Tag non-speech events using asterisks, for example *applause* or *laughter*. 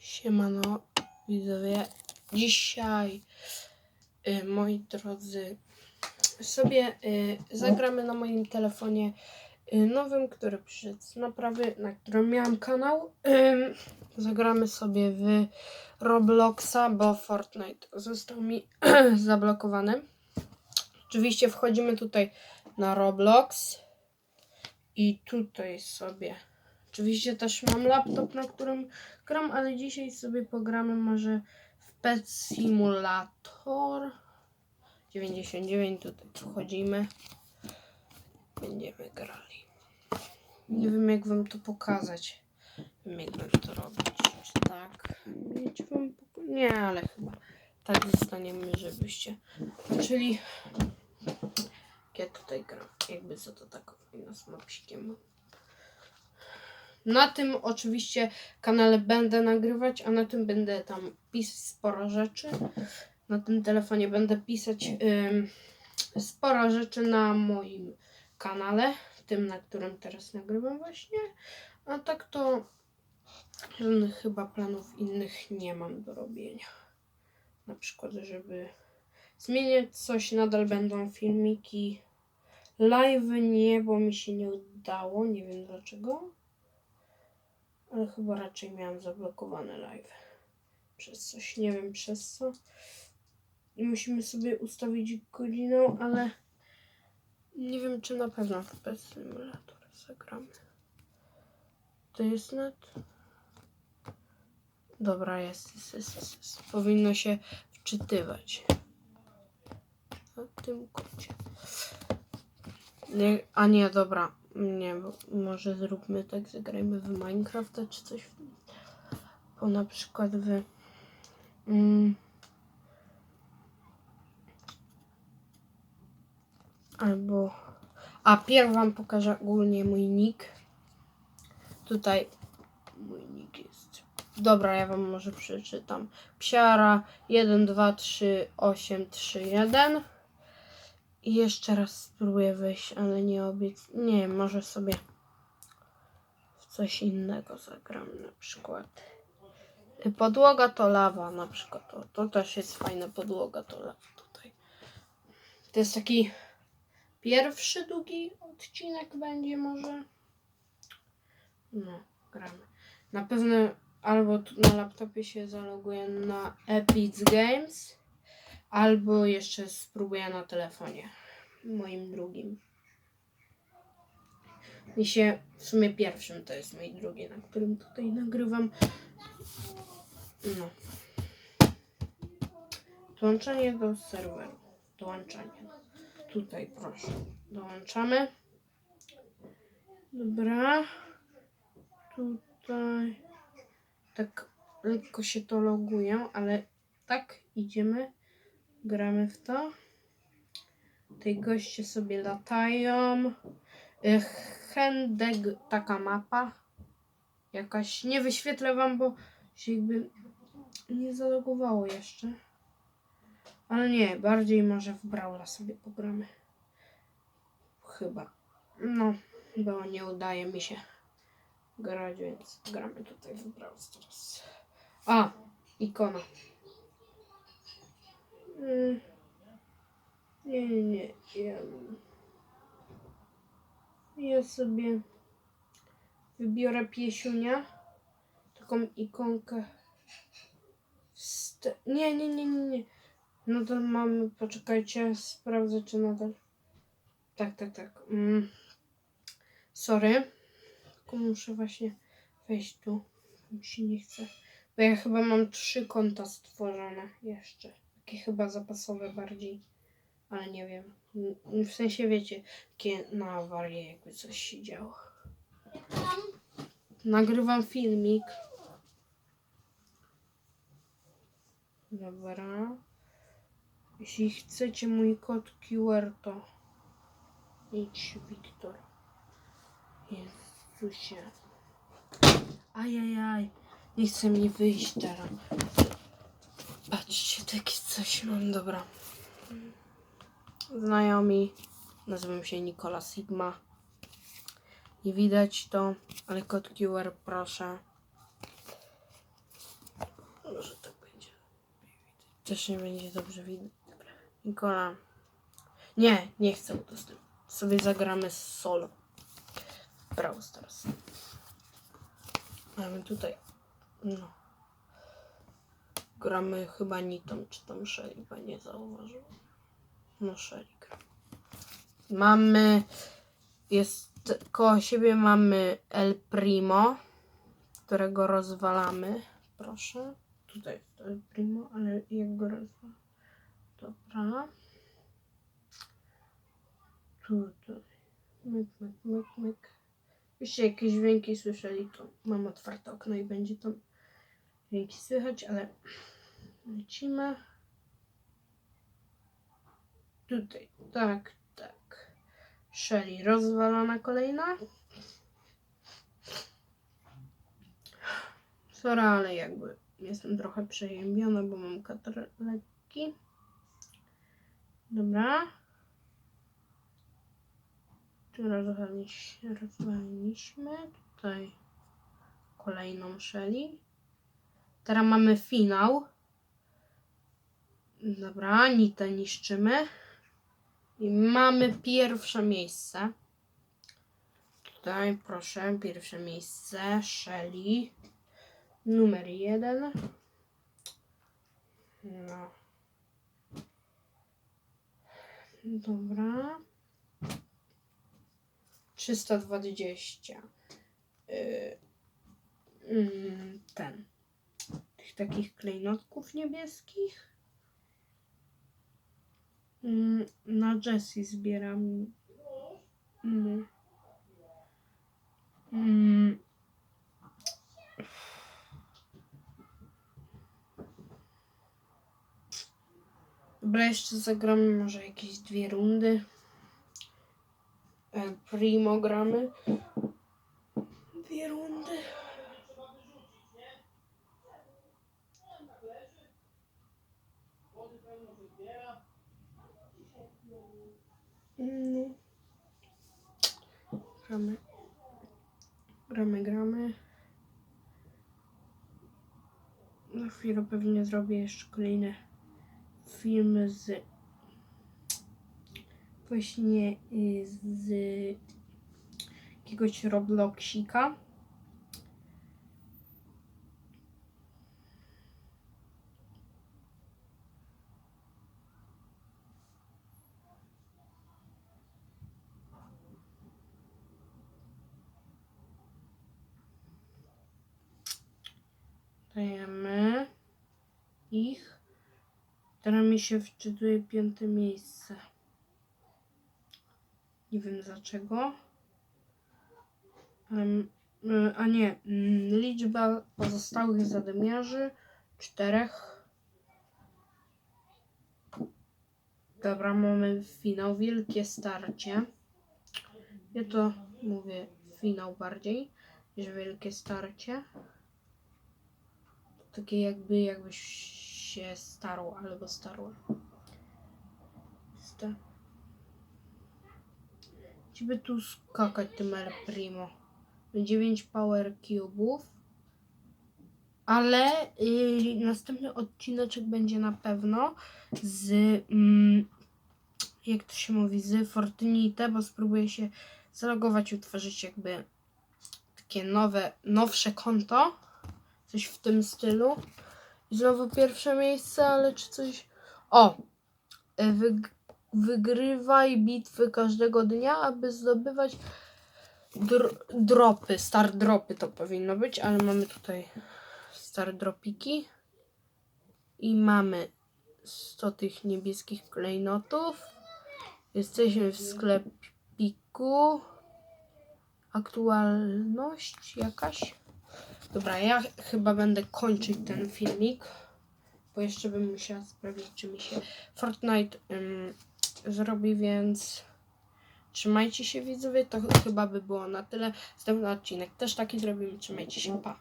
Siemano, widzowie. Dzisiaj, y, moi drodzy, sobie y, zagramy na moim telefonie y, nowym, który przyszedł z naprawy, na którym miałam kanał. Ym, zagramy sobie w Robloxa, bo Fortnite został mi *clears throat* zablokowany. Oczywiście wchodzimy tutaj na Roblox i tutaj sobie. Oczywiście też mam laptop, na którym gram, ale dzisiaj sobie pogramy może w Pet Simulator 99. Tutaj wchodzimy. Będziemy grali. Nie wiem jak wam to pokazać. Nie wiem jak wam to robić. Tak? Nie, ale chyba tak zostaniemy, żebyście. Czyli ja tutaj gram. Jakby co to tak fajno z mapsikiem. Na tym oczywiście kanale będę nagrywać, a na tym będę tam pisać sporo rzeczy. Na tym telefonie będę pisać sporo rzeczy na moim kanale, tym na którym teraz nagrywam właśnie. A tak to żadnych chyba planów innych nie mam do robienia. Na przykład, żeby zmieniać coś, nadal będą filmiki. Live nie, bo mi się nie udało, nie wiem dlaczego. Ale chyba raczej miałam zablokowane live. Przez coś, nie wiem przez co. I musimy sobie ustawić godzinę, ale nie wiem czy na pewno w Pet Simulator zagramy. To jest net? Dobra, jest, jest, jest, jest, jest. Powinno się wczytywać. Na tym kocie. Nie, a nie, dobra. Nie, może zróbmy tak, zagrajmy w Minecrafta czy coś. Bo na przykład w... Mm, albo... A pierw wam pokażę ogólnie mój nick. Tutaj mój nick jest. Dobra, ja wam może przeczytam. Psiara 1, 2, 3, 8, 3, 1. I jeszcze raz spróbuję wejść, ale nie obiec... Nie, może sobie w coś innego zagram na przykład. Y, Podłoga to lawa na przykład. O, to też jest fajna podłoga to lawa tutaj. To jest taki pierwszy długi odcinek będzie może. No, gramy. Na pewno albo na laptopie się zaloguję na Epic Games, albo jeszcze spróbuję na telefonie moim drugim. Mi się w sumie pierwszym to jest mój drugi, na którym tutaj nagrywam. No. Dołączenie do serweru. Dołączanie. Tutaj proszę. Dołączamy. Dobra. Tutaj. Tak lekko się to loguje, ale tak idziemy. Gramy w to. Tutaj goście sobie latają. Y, Hendeg, taka mapa. Jakaś. Nie wyświetlę wam, bo się jakby nie zalogowało jeszcze. Ale nie, bardziej może w Brawla sobie pogramy. Chyba. No, bo nie udaje mi się grać, więc gramy tutaj w Brawl teraz. A, ikona. Mm. Nie, nie, nie. Ja, ja sobie wybiorę piesiunia. Taką ikonkę. Wst- nie, nie, nie, nie, nie. No to mamy, poczekajcie, sprawdzę czy nadal. Tak, tak, tak. Mm. Sorry. Tylko muszę właśnie wejść tu. Mi się nie chce. Bo ja chyba mam trzy konta stworzone jeszcze. Takie chyba zapasowe bardziej. Ale nie wiem. W sensie wiecie, takie na awarię jakby coś się działo. Nagrywam filmik. Dobra. Jeśli chcecie mój kod QR, to idź, Wiktor. Jezusie. Ajajaj. Nie chce mi wyjść teraz. Patrzcie, takie coś mam. Dobra. Znajomi. Nazywam się Nikola Sigma. Nie widać to, ale kod QR proszę. też nie będzie dobrze widać. Nikola. Nie, nie chcę udostępnić. Sobie zagramy solo. Brawl Stars. Mamy tutaj. No. Gramy chyba Nitą, czy tam bo nie zauważyłem. No gra. Mamy. Jest koło siebie mamy El Primo, którego rozwalamy. Proszę. Tutaj jest El Primo, ale jak go rozwalam? Dobra. Tutaj. Myk, myk, myk, myk. Jeśli jakieś dźwięki słyszeli, to mam otwarte okno i będzie tam dźwięki słychać, ale lecimy. Tutaj, tak, tak. Shelly rozwalona kolejna. Sorry, ale jakby jestem trochę przeziębiona, bo mam katar lekki. Dobra. Tu rozwaliś- rozwaliliśmy. Tutaj kolejną Shelly. Teraz mamy finał. Dobra, nitę niszczymy. I mamy pierwsze miejsce. Tutaj proszę, pierwsze miejsce. Shelly. Numer jeden. No. Dobra. 320. Yy, mm, ten. Tych takich klejnotków niebieskich. Mm, Na Jessie zbieram. Mm. Mm. Dobra, jeszcze zagramy może jakieś dwie rundy. El Primo gramy. Dwie rundy. No. Gramy. Gramy, gramy. Na chwilę pewnie zrobię jeszcze kolejne filmy z właśnie y, z jakiegoś Robloxika. Dajemy ich. Teraz mi się wczytuje piąte miejsce. Nie wiem dlaczego. Y, a nie, mm, liczba pozostałych zadymiarzy czterech. Dobra, mamy finał, wielkie starcie. Ja to mówię finał bardziej niż wielkie starcie. Takie jakby, jakbyś się starł albo starła. Sta- Ciebie tu skakać tym El Primo. 9 power cube'ów. Ale yy, następny odcineczek będzie na pewno z mm, jak to się mówi, z Fortnite, bo spróbuję się zalogować, utworzyć jakby takie nowe, nowsze konto. Coś w tym stylu. I znowu pierwsze miejsce, ale czy coś. O! Wyg wygrywaj bitwy każdego dnia, aby zdobywać dr dropy. Star dropy to powinno być, ale mamy tutaj star dropiki. I mamy 100 tych niebieskich klejnotów. Jesteśmy w sklepiku. Aktualność jakaś. Dobra, ja chyba będę kończyć ten filmik, bo jeszcze bym musiała sprawdzić, czy mi się Fortnite ym, zrobi, więc trzymajcie się widzowie, to chyba by było na tyle. Następny odcinek też taki zrobimy, trzymajcie się, pa!